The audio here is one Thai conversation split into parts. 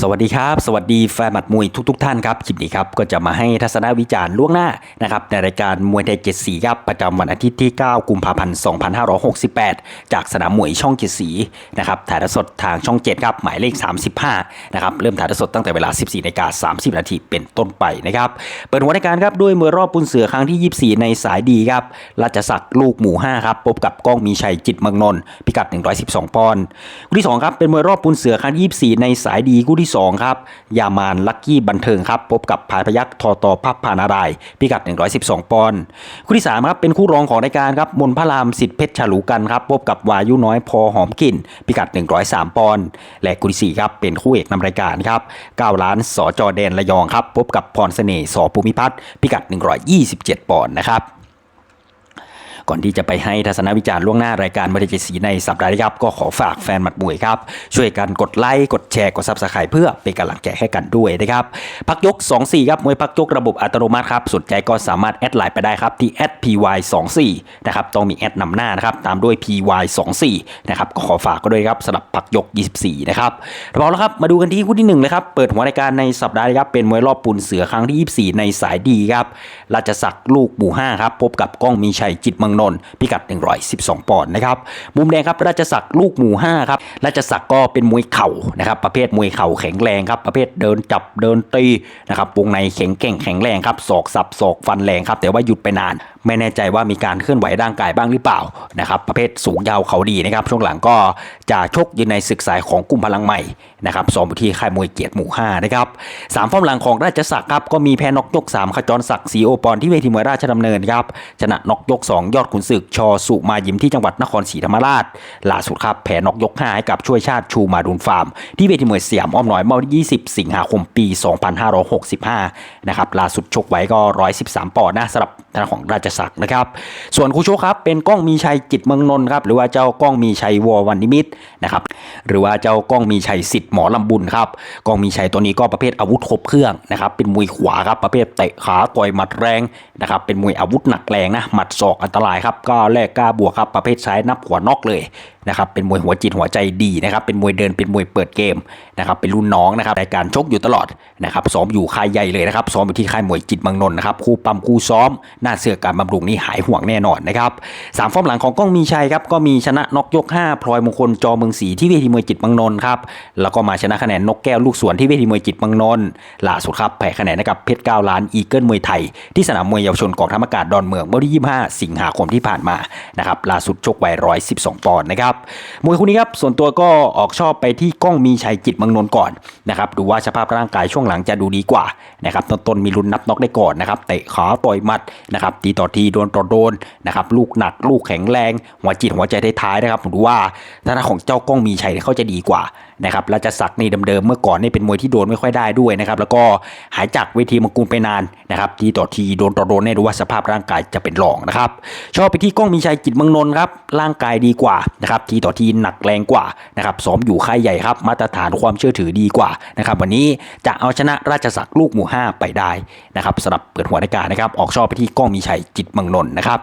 สวัสดีครับ สวัสดีแฟนหมัดมวยทุกๆทท่านครับคลิปนี้ครับก็จะมาให้ทัศนวิจารณ์ล่วงหน้านะครับในรายการมวยไทยเจ็ดสีครับประจำวันอาทิตย์ที่ 9 กุมภาพันธ์ 2568 จากสนามมวยช่องเจ็ดสีนะครับถ่ายทอดสดทางช่อง 7 ครับ หมายเลข 35 นะครับเริ่มถ่ายทอดสดตั้งแต่เวลา 14นาฬิกา30 นาทีเป็นต้นไปนะครับเปิดหัวรายการครับด้วยมวยรอบปุนเสือครั้งที่ 24 ในสายดีครับราชศักดิ์ลูกหมู่5ครับพบกับก้องมีชัยจิตเมืองนนพิกัด 112 ปอนด์คู่ที่สองครับเป็นมวยรอบปุนเสือครั้งที่24 ในสายดีคู่ที่ 2 ครับ ยามานลักกี้บันเทิงครับ พบกับพายพยักษ์ทอตอพับพานารายพิกัด 112 ปอนด์คู่ที่ 3 ครับ เป็นคู่รองของรายการครับ มนพระรามสิทธิเพชรฉลูกันครับ พบกับวายุน้อยพอหอมกลิ่นพิกัด 103 ปอนด์และคู่ที่4ครับเป็นคู่เอกนำรายการครับ9ล้านสจแดนระยองครับ พบกับพรเสน่ห์สภูมิพัฒน์พิกัด 127 ปอนด์นะครับ ก่อนที่จะไปให้ทัศนวิจารณ์ล่วงหน้ารายการบริจิตสีในสัปดาห์นี้ครับ ก็ขอฝากแฟนหมัดมวยครับ ช่วยกันกดไลค์กดแชร์กดซับสไครต์เพื่อเป็นกำลังใจให้กันด้วยนะครับพักยก 24 ครับมวยพักยกระบบอัตโนมัติครับสนใจก็สามารถแอดไลน์ไปได้ครับที่ @py24 นะครับต้องมีแอดนำหน้านะครับตามด้วย py24 นะครับก็ขอฝากก็ด้วยครับสำหรับพักยก 24 นะครับเราแล้วครับมาดูกันที่คู่ที่1เลยครับเปิดหัวรายการในสัปดาห์นี้ครับเป็นมวยรอบปูนเสือครั้งที่ 24 ในสายดีครับราชศักดิ์ลูกหมู่5ครับพบกับก้องมีชัยจิตมืองนนท์พิกัด 112 ปอนด์นะครับมุมแดงครับราชศักดิ์ลูกหมู่5ครับราชศักดิ์ก็เป็นมวยเข่านะครับประเภทมวยเข่าแข็งแรงครับประเภทเดินจับเดินตีนะครับวงในแข็งแกร่งแข็งแรงครับศอกสับศอกฟันแรงครับแต่ว่าหยุดไปนาน ไม่แน่ใจว่ามีการเคลื่อนไหวร่างกายบ้างหรือเปล่านะครับประเภทสูงยาวเขาดีนะครับช่วงหลังก็จะชกอยู่ในศึกสายของกลุ่มพลังใหม่นะครับสอมที่ค่ายมวยเกียรติหมู่5นะครับสามฟอร์มหลังของราชศักดิ์ครับก็มีแพ้นกยก3ขจรศักดิ์สีโอปอนที่เวทีมวยราชดำเนินครับชนะนกยก 2 ยอดขุนศึกชอสุมายิมที่จังหวัดนครศรีธรรมราชล่าสุดครับแพ้นอกยก5ให้กับช่วยชาติชูมาดุนฟาร์ม ที่เวทีมวยสยามอ้อมน้อยเมื่อวันที่20 สิงหาคมปี 2565 นะครับล่าสุดชกไว้ก็ 113 ปอนด์นะสำหรับทางของราชศักดิ์นะครับ ส่วนคู่ชกครับเป็นก้องมีชัยจิตเมืองนนท์ครับหรือว่าเจ้าก้องมีชัยวอวันนิมิตนะครับหรือว่าเจ้าก้องมีชัยสิทธิ์หมอลำบุญครับก้องมีชัยตัวนี้ก็ประเภทอาวุธครบเครื่องนะครับเป็นมวยขวาครับประเภทเตะขาต่อยหมัดแรงนะครับเป็นมวยอาวุธหนักแรงนะหมัดศอกอันตรายครับก็แลกกล้าบวกครับประเภทซ้ายนับหัวนอกเลยนะครับเป็นมวยหัวจิตหัวใจดีนะครับเป็นมวยเดินเป็นมวยเปิดเกมนะครับเป็นรุ่นน้องนะครับรายการชกอยู่ตลอดนะครับซ้อมอยู่ค่ายใหญ่เลยนะครับซ้อมอยู่ที่ค่ายมวยจิตรเมืองนนท์นะครับคู่ปั๊มคู่ซ้อม หน้าเสือการบำรุงนี่หายห่วงแน่นอนนะครับสามฟอร์มหลังของก้องมีชัยครับก็มีชนะนกยก 5 พลอยมงคลจอเมืองศรีที่เวทีมวยจิตรเมืองนนท์ครับแล้วก็มาชนะคะแนนนกแก้วลูกสวนที่เวทีมวยจิตรเมืองนนท์ล่าสุดครับแพ้คะแนนให้กับเพชรเก้าล้านอีเกิลมวยไทย ที่สนามมวยเยาวชนกองทัพอากาศดอนเมืองเมื่อวันที่25 สิงหาคมที่ผ่านมานะครับล่าสุดชกไว้112 ปอนด์นะครับมวยคู่นี้ครับส่วนตัวก็ออกชอบไปที่ก้องมีชัยจิตมืองนนก่อนนะครับดูว่าสภาพร่างกายช่วงหลังจะดูดีกว่านะครับต้นมีลุ้นนับน็อกได้ก่อนนะครับเตะขาต่อยหมัดนะครับตีต่อทีโดนต่อโดนนะครับลูกหนักลูกแข็งแรง หัวจิตหัวใจท้ายๆนะครับผมดูว่าทางด้าของเจ้าก้องมีชัยเขาจะดีกว่า นะครับและจะสักนี่เดิมๆเมื่อก่อนนี่เป็นมวยที่โดนไม่ค่อยได้ด้วยนะครับแล้วก็หายจากเวทีมังกรไปนานนะครับทีต่อทีโดนต่อโดนเนี่ดูว่าสภาพร่างกายจะเป็นรองนะครับชอบไปที่ก้องมีชัยจิตเมืองนนท์ครับร่างกายดีกว่านะครับทีต่อทีหนักแรงกว่านะครับซ้อมอยู่ค่ายใหญ่ครับมาตรฐานความเชื่อถือดีกว่านะครับวันนี้จะเอาชนะราชสักดิ์ลูกหมู่ 5 ไปได้นะครับสำหรับเปิดหัวรายการนะครับออกชอบไปที่ก้องมีชัยจิตเมืองนนท์นะครับ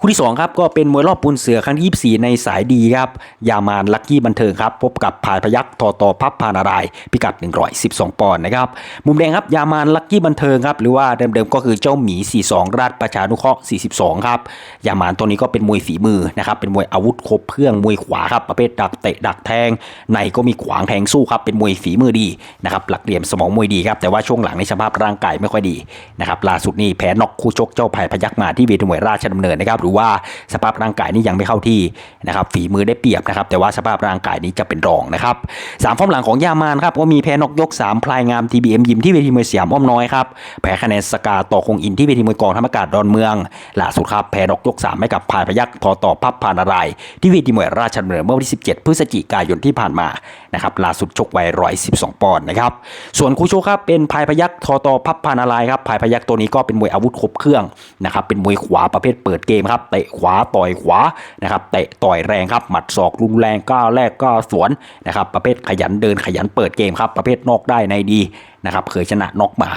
คู่ที่2ครับก็เป็นมวยรอบปูนเสือครั้งที่ 24 ในสายดีครับ ยามานลักกี้บันเทิงครับ พบกับพายพยักทอตอพับพานาราย พิกัด 112 ปอนด์นะครับ มุมแดงครับ ยามานลักกี้บันเทิงครับ หรือว่าเดิมๆก็คือเจ้าหมี 42 ราชประชานุเคราะห์ 42 ครับ ยามานตัวนี้ก็เป็นมวยฝีมือนะครับ เป็นมวยอาวุธครบเครื่อง มวยขวาครับ ประเภทดักเตะดักแทง ในก็มีขวางแทงสู้ครับ เป็นมวยฝีมือดีนะครับ หลักเหลี่ยมสมองมวยดีครับ แต่ว่าช่วงหลังในสภาพร่างกายไม่ค่อยดีนะครับ ล่าสุดนี่แพ้นอกคู่ชกเจ้าพายพยักมาที่เวทีมวยราชดำเนินนะครับรือว่าสภาพร่างกายนี่ยังไม่เข้าที่นะครับฝีมือได้เปรียบนะครับ แต่ว่าสภาพร่างกายนี้จะเป็นรองนะครับสามฟอร์มหลังของยามานครับก็มีแพ้นกยก 3 พลายงาม TBM ยิมที่เวทีมวยสยามอ้อมน้อยครับแพ้คะแนนสกาต่อคงอินที่เวทีมวยกองทัพอากาศดอนเมืองล่าสุดครับแพ้นกยก 3 ให้กับพายพยักษ์ทอต่อพับพานารายที่เวทีมวยราชดำเนินเมื่อวันที่ 17 พฤศจิกายนที่ผ่านมานะครับล่าสุดชกไว้112 ปอนด์นะครับส่วนคู่ชกครับเป็นพายพยักทอต่อพับพานารายครับพายพยักตัวนี้ก็เป็นมวยอาวุธครบเครื่องนะครับเป็นมวยขวาประเภทเปิดเกมครับเตะขวาต่อยขวานะครับเตะต่อยแรงครับหมัดศอกรุนแรงก้าวแรกก้าวสวนนะครับประเภทขยันเดินขยันเปิดเกมครับประเภทนอกได้ในดีนะครับเคยชนะนอกมา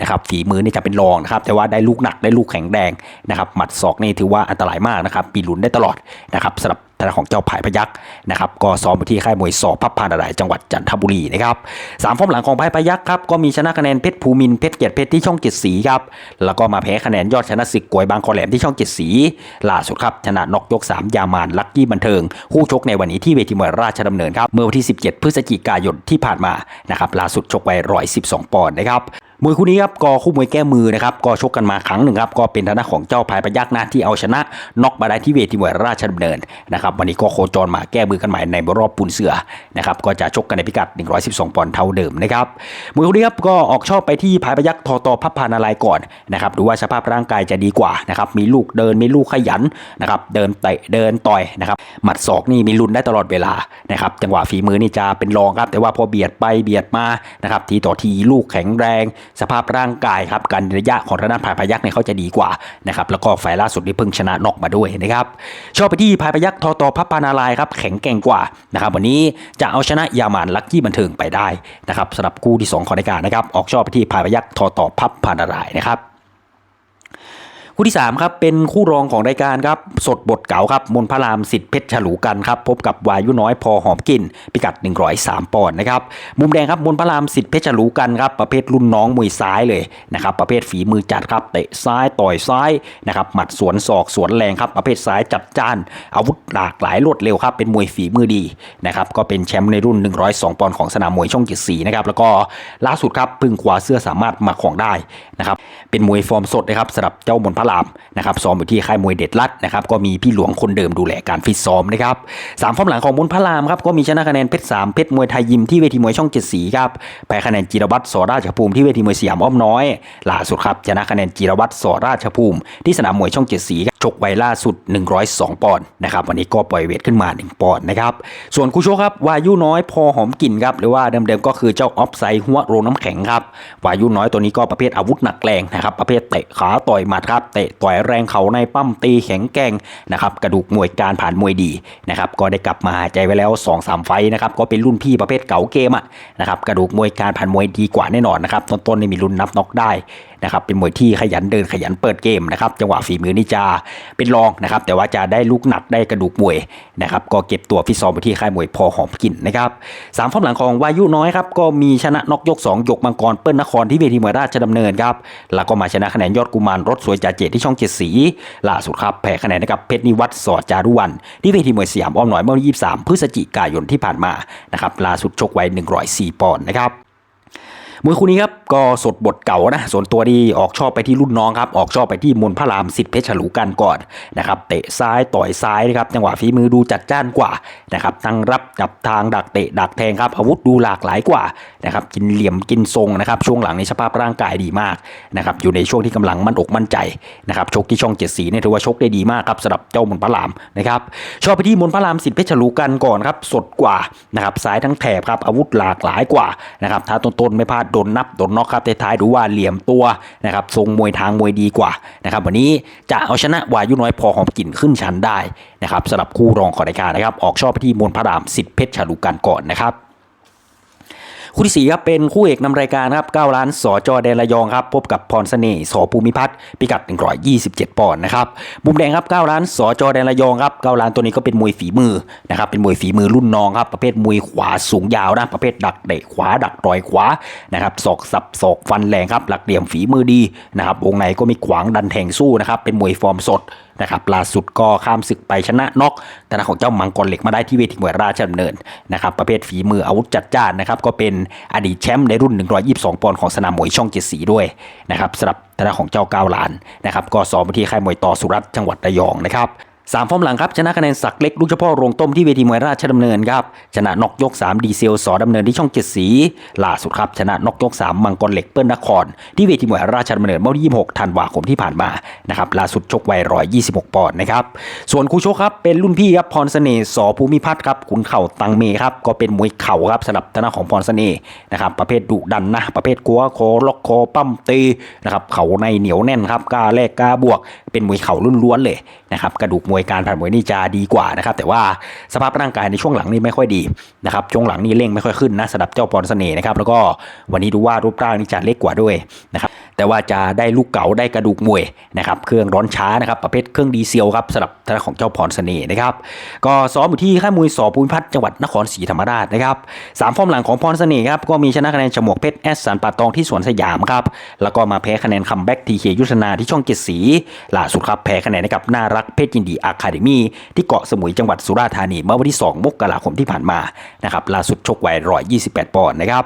นะครับฝีมือนี่จะเป็นรองนะครับแต่ว่าได้ลูกหนักได้ลูกแข็งแรงนะครับหมัดศอกนี่ถือว่าอันตรายมากนะครับปีหลุนได้ตลอดนะครับสำหรับ ทางของเจ้าผายพยักษ์นะครับก็ซ้อมอยู่ที่ค่ายมวยสอบพับพานารายจังหวัดจันทบุรีนะครับสามฟอร์มหลังของผายพยักษ์ครับก็มีชนะคะแนนเพชรภูมินเพชรเกียรติเพชรที่ช่องเจ็ดสีครับแล้วก็มาแพ้คะแนนยอดชนะศึกกวยบางคอแหลมที่ช่องเจ็ดสีล่าสุดครับชนะนอกยกสามยามานลักกี้บันเทิง คู่ชกในวันนี้ที่เวทีมวยราชดำเนินครับเมื่อวันที่ 17 พฤศจิกายนที่ผ่านมานะครับล่าสุดชกไว้112 ปอนด์นะครับ มวยคู่นี้ครับก็คู่มวยแก้มือนะครับก็ชกกันมาครั้งหนึ่งครับก็เป็นทางด้านของเจ้าพายพยักษ์นะที่เอาชนะน็อกมาได้ที่เวทีมวยราชดำเนินนะครับวันนี้ก็โคจรมาแก้มือกันใหม่ในรอบปูนเสือนะครับก็จะชกกันในพิกัด 112 ปอนด์เท่าเดิมนะครับมวยคู่นี้ครับก็ออกชอบไปที่พายพยักษ์ทอตอพับพานารายก่อนนะครับดูว่าสภาพร่างกายจะดีกว่านะครับมีลูกเดินมีลูกขยันนะครับเดินเตะเดินต่อยนะครับหมัดศอกนี่มีลุ้นได้ตลอดเวลานะครับจังหวะฝีมือนี่จะเป็นรองครับแต่ว่าพอเบียดไปเบียดมานะครับทีต่อทีลูกแข็งแรงสภาพร่างกายครับการระยะของทางด้านพายพยักเนี่ยเขาจะดีกว่านะครับแล้วก็ไฟล์ล่าสุดที่เพิ่งชนะนอกมาด้วยนะครับชอบไปที่พายพยักทอตอพับปานารายครับแข็งแกร่งกว่านะครับวันนี้จะเอาชนะยามานลักกี้บันเทิงไปได้นะครับสำหรับคู่ที่2ของรายการนะครับออกชอบไปที่พายพยักทอตอพับปานารายนะครับ คู่ที่3ครับเป็นคู่รองของรายการครับสดบทเก่าครับมนพระรามสิทธิ์เพชรฉลูกันครับพบกับวายุน้อยพอหอมกินพิกัด 103 ปอนด์นะครับมุมแดงครับมนพระรามสิทธิ์เพชรฉลูกันครับประเภทรุ่นน้องมวยซ้ายเลยนะครับประเภทฝีมือจัดครับเตะซ้ายต่อยซ้ายนะครับหมัดสวนศอกสวนแรงครับประเภทซ้ายจัดจ้าน อาวุธหลากหลายรวดเร็วครับเป็นมวยฝีมือดีนะครับก็เป็นแชมป์ในรุ่น 102 ปอนด์ของสนามมวยช่องจ็ดสีนะครับแล้วก็ล่าสุดครับพึ่งคว้าเสื้อสามารถมาของได้นะครับเป็นมวยฟอร์มสดนะครับสำหรับเจ้ามนพระรามนะครับซ้อมอยู่ที่ค่ายมวยเด็ดลัดนะครับก็มีพี่หลวงคนเดิมดูแลการฟิตซ้อมนะครับสามฟอร์มหลังของมนพระรามครับก็มีชนะคะแนนเพชรสามเพชรมวยไทยยิมที่เวทีมวยช่องเจ็ดสีครับแพ้คะแนนจีรวัตรสอราชภูมิที่เวทีมวยสยามอ้อมน้อยล่าสุดครับชนะคะแนนจีรวัตรสอราชภูมิที่สนามมวยช่องเจ็ดสี กไว้ล่าสุด 102 ปอนด์นะครับวันนี้ก็ปล่อยเวทขึ้นมา 1 ปอนด์นะครับส่วนคู่ชกครับวายุน้อยพอหอมกลิ่นครับหรือว่าเดิมๆก็คือเจ้าออฟไซหัวโรน้ำแข็งครับวายุน้อยตัวนี้ก็ประเภทอาวุธหนักแรงนะครับประเภทเตะขาต่อยหมัดครับเตะต่อยแรงเข่าในปั้มตีแข็งแกร่งนะครับกระดูกมวยการผ่านมวยดีนะครับก็ได้กลับมาหายใจไว้แล้ว 2-3 ไฟนะครับก็เป็นรุ่นพี่ประเภทเก่าเกมอะนะครับกระดูกมวยการผ่านมวยดีกว่าแน่นอนนะครับต้นๆนี่มีรุ่นนับน็อกได้ นะครับเป็นมวยที่ขยันเดินขยันเปิดเกมนะครับจังหวะฝีมือนี่จะเป็นรองนะครับแต่ว่าจะได้ลูกหนักได้กระดูกมวยนะครับก็เก็บตัวฟิตซ้อมไปที่ค่ายมวยพอหอมกลิ่นนะครับสามฟอร์มหลังของวายุน้อยครับก็มีชนะนอกยก 2 ยกมังกรเปิ้ลนครที่เวทีมวยราชดำเนินครับแล้วก็มาชนะคะแนนยอดกุมารรถสวยจ่าเจตที่ช่องเจ็ดสีล่าสุดครับแพ้คะแนนกับเพชรนิวัฒน์สอดจารุวันที่เวทีมวยสยามอ้อมน้อยเมื่อวันที่23 พฤศจิกายนที่ผ่านมานะครับล่าสุดชกไว้ 104 ปอนด์นะครับ มวยคู่นี้ครับก็สดบทเก่านะส่วนตัวดีออกชอบไปที่รุ่นน้องครับออกชอบไปที่มนพระรามสิทธิ์เพชรฉลูกันก่อนนะครับเตะซ้ายต่อยซ้ายนะครับจังหวะฝีมือดูจัดจ้านกว่านะครับทั้งรับจับทางดักเตะดักแทงครับอาวุธดูหลากหลายกว่านะครับกินเหลี่ยมกินทรงนะครับช่วงหลังในสภาพร่างกายดีมากนะครับอยู่ในช่วงที่กำลังมั่นอกมั่นใจนะครับชกที่ช่องเจ็ดสีเนี่ยถือว่าชกได้ดีมากครับสำหรับเจ้ามนพระรามนะครับชอบไปที่มนพระรามสิทธิ์เพชรฉลูกันก่อนครับสดกว่านะครับซ้ายทั้งแถบครับอาวุธหลากหลายกว่านะครับถ้าต้นๆไม่พลาดโดนนับโดนน็อกครับท้ายๆดูว่าเหลี่ยมตัวนะครับทรงมวยทางมวยดีกว่านะครับวันนี้จะเอาชนะวายุน้อยพอหอมกลิ่นขึ้นชั้นได้นะครับสำหรับคู่รองของรายการนะครับ ออกชอบที่มวลพระรามสิทธิ์เพชรฉลูกันก่อนนะครับ คู่ที่สี่ครับ เป็นคู่เอกนำรายการครับ9ล้านสอจอแดนระยองครับ พบกับพรเสน่ห์สอภูมิพัฒน์พิกัด 127 ปอนด์นะครับมุมแดงครับ9ล้านสอจอแดนระยองครับ9ล้านตัวนี้ก็เป็นมวยฝีมือนะครับเป็นมวยฝีมือรุ่นน้องครับประเภทมวยขวาสูงยาวนะประเภทดักเตะขวาดักต่อยขวานะครับศอกสับศอกฟันแรงครับหลักเหลี่ยมฝีมือดีนะครับวงในก็มีขวางดันแทงสู้นะครับเป็นมวยฟอร์มสดนะครับล่าสุดก็ข้ามศึกไปชนะน็อกแต่ของเจ้ามังกรเหล็กมาได้ที่เวทีมวยราชดำเนินนะครับประเภทฝีมืออาวุธจัดจ้านนะครับก็เป็นอดีตแชมป์ในรุ่น 122 ปอนด์ของสนามมวยช่องเจ็ดสีด้วยนะครับสำหรับแต่ละของเจ้าก้าวล้านนะครับก็สอบไปที่ค่ายมวยต่อสุรัตน์จังหวัดระยองนะครับ สามฟอร์มหลังครับชนะคะแนนสักเล็กลูกเฉพาะโรงต้มที่เวทีมวยราชดำเนินครับชนะนอกยก 3 ดีเซลสอดำเนินที่ช่องเจ็ดสีล่าสุดครับชนะนอกยก 3 มังกรเหล็กเปิ้ลนคร ที่เวทีมวยราชดำเนินเมื่อวันที่26ธันวาคมที่ผ่านมานะครับล่าสุดชกไว้126ปอนด์นะครับส่วนคู่ชกครับเป็นรุ่นพี่ครับพรเสน่ห์สอภูมิพัฒน์ครับขุนเข่าตังเมครับก็เป็นมวยเข่าครับสำหรับทางด้าของพรเสน่ห์นะครับประเภทดุดันนะประเภทกัวโคล็อกคอปั้มตีนะครับเข่าในเหนียวแน่นครับกล้าแลกกล้าบวก เป็นมวยเข่าล้วนๆเลยนะครับกระดูกมวยการผ่านมวยนี่จะดีกว่านะครับ แต่ว่าสภาพร่างกายในช่วงหลังนี่ไม่ค่อยดีนะครับช่วงหลังนี่เร่งไม่ค่อยขึ้นนะสำหรับเจ้าปอนเสน่ห์นะครับแล้วก็วันนี้ดูว่ารูปร่างนี่จะเล็กกว่าด้วยนะครับ แต่ว่าจะได้ลูกเก๋าได้กระดูกมวยนะครับเครื่องร้อนช้านะครับประเภทเครื่องดีเซลครับสำหรับทางด้านของเจ้าพรเสน่ห์นะครับก็ซ้อมอยู่ที่ค่ายมวยสอภูมิพัฒน์จังหวัดนครศรีธรรมราชนะครับสามฟอร์มหลังของพรเสน่ห์ครับก็มีชนะคะแนนฉมวกเพชรแอสสันป่าตองที่สวนสยามครับแล้วก็มาแพ้คะแนนคัมแบ็กทีเคยุทธนาที่ช่องเจ็ดสีล่าสุดครับแพ้คะแนนให้กับน่ารักเพชรยินดีอะคาเดมี่ที่เกาะสมุยจังหวัดสุราษฎร์ธานีเมื่อวันที่ 2 มกราคมที่ผ่านมานะครับล่าสุดชกไว้128 ปอนด์นะครับ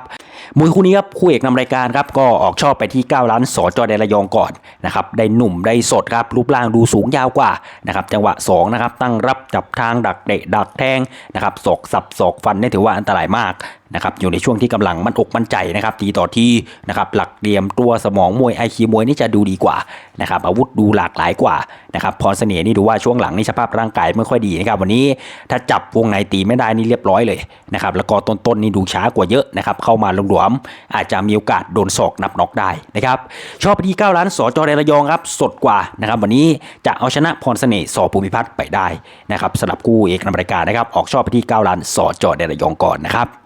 มวยคู่นี้ครับคู่เอกนำรายการครับก็ออกชอบไปที่ 9 ล้านสอจอแดนระยองก่อนนะครับได้หนุ่มได้สดครับรูปร่างดูสูงยาวกว่านะครับจังหวะ2นะครับตั้งรับจับทางดักเตะดักแทงนะครับศอกสับศอกฟันนี่ถือว่าอันตรายมาก นะครับอยู่ในช่วงที่กำลังมั่นอกมั่นใจนะครับทีต่อที่นะครับหลักเดียมตัวสมองมวยไอคีมวยนี่จะดูดีกว่านะครับอาวุธดูหลากหลายกว่านะครับพรเสน่ห์นี่ดูว่าช่วงหลังนี่สภาพร่างกายไม่ค่อยดีนะครับวันนี้ถ้าจับวงในตีไม่ได้นี่เรียบร้อยเลยนะครับแล้วก็ต้นๆนี่ดูช้ากว่าเยอะนะครับเข้ามาหลวมๆอาจจะมีโอกาสโดนศอกนับน็อกได้นะครับชอบไปที่9ล้านสอจอแดนระยองครับสดกว่านะครับวันนี้จะเอาชนะพรเสน่ห์สอภูมิพัฒน์ไปได้นะครับสำหรับกู้เอกนำรายการนะครับออกชอบไปที่9ล้านสอจอแดนระยองก่อนนะครับ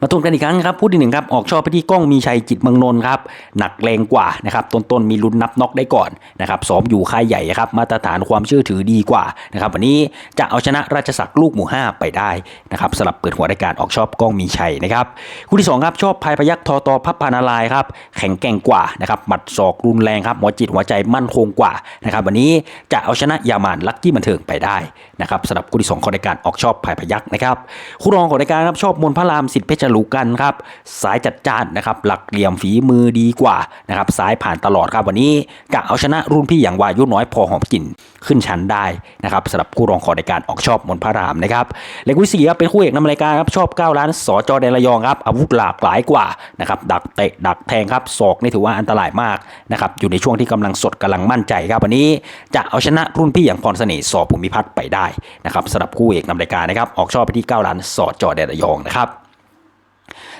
มาทวนกันอีกครั้งครับพูดที่หนึ่งครับออกชอบไปที่กล้องมีชัยจิตเมืองนนท์ครับหนักแรงกว่านะครับต้นๆมีลุ้นนับน็อกได้ก่อนนะครับซ้อมอยู่ค่ายใหญ่ครับมาตรฐานความเชื่อถือดีกว่านะครับวันนี้จะเอาชนะราชสักดิ์ลูกหมู่ห้าไปได้นะครับสลับเปิดหัวรายการออกชอบกล้องมีชัยนะครับคู่ที่สองครับชอบพายพยักทอตอพับพานาลายครับแข็งแกร่งกว่านะครับหมัดศอกรุนแรงครับหัวจิตหัวใจมั่นคงกว่านะครับวันนี้จะเอาชนะยามานลักกี้บันเทิงไปได้นะครับสำหรับคู่ที่สองของรายการออกชอบพายพยักนะครับคู่รองของรายการครับชอบมนพระรามสิทธิ์เพชรลูกันครับสายจัดจ้านนะครับหลักเหลี่ยมฝีมือดีกว่านะครับสายผ่านตลอดครับวันนี้จะเอาชนะรุ่นพี่อย่างวายุน้อยพอหอมกลิ่นขึ้นชั้นได้นะครับสำหรับคู่รองของรายการออกชอบมนพระรามนะครับเลขคู่ที่สี่ครับเป็นคู่เอกนำรายการครับชอบ9ล้านสจอแดนระยองครับอาวุธหลากหลายกว่านะครับดักเตะดักแทงครับศอกนี่ถือว่าอันตรายมากนะครับอยู่ในช่วงที่กำลังสดกำลังมั่นใจครับวันนี้จะเอาชนะรุ่นพี่อย่างพรเสน่ห์สอบภูมิพัฒน์ไปได้นะครับสำหรับคู่เอกนำรายการนะครับออกชอบไปที่9ล้านสจอแดนระยองนะครับ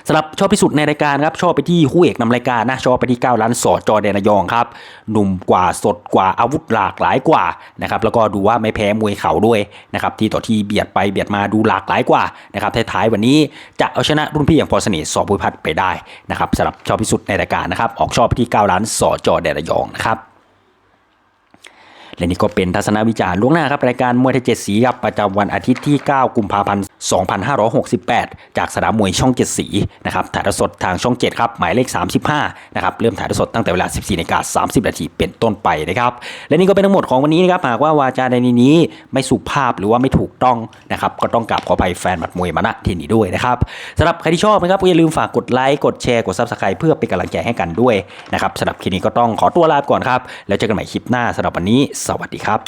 สำหรับชอบที่สุดในรายการครับชอบไปที่คู่เอกนำรายการนะชอบไปที่9ล้านสอจอแดนระยองครับหนุ่มกว่าสดกว่าอาวุธหลากหลายกว่านะครับแล้วก็ดูว่าไม่แพ้มวยเข่าด้วยนะครับที่ต่อที่เบียดไปเบียดมาดูหลากหลายกว่านะครับท้ายๆวันนี้จะเอาชนะรุ่นพี่อย่างพรเสน่ห์สอบุพัฒน์ไปได้นะครับสำหรับชอบที่สุดในรายการนะครับออกชอบไปที่9ล้านสอจอแดนระยองนะครับ และนี่ก็เป็นทัศนวิจารณ์ล่วงหน้าครับรายการมวยไทยเจ็ดสีครับประจำวันอาทิตย์ที่ 9 กุมภาพันธ์ 2568 จากสนามมวยช่อง7สีนะครับถ่ายทอดสดทางช่อง 7 ครับ หมายเลข 35 นะครับเริ่มถ่ายทอดสดตั้งแต่เวลา 14นาฬิกา30 นาทีเป็นต้นไปนะครับและนี่ก็เป็นทั้งหมดของวันนี้นะครับหากว่าวาจาในนี้ไม่สุภาพหรือว่าไม่ถูกต้องนะครับก็ต้องกราบขออภัยแฟนหมัดมวยมาณที่นี้ด้วยนะครับสำหรับใครที่ชอบนะครับก็อย่าลืมฝากกดไลค์กดแชร์กด Subscribe เพื่อเป็นกำลังใจให้กันด้วยนะครับสำหรับคลิปนี้ก็ต้องขอตัวลาไปก่อนครับแล้วเจอกันใหม่คลิปหน้าสำหรับวันนี้สวัสดีครับ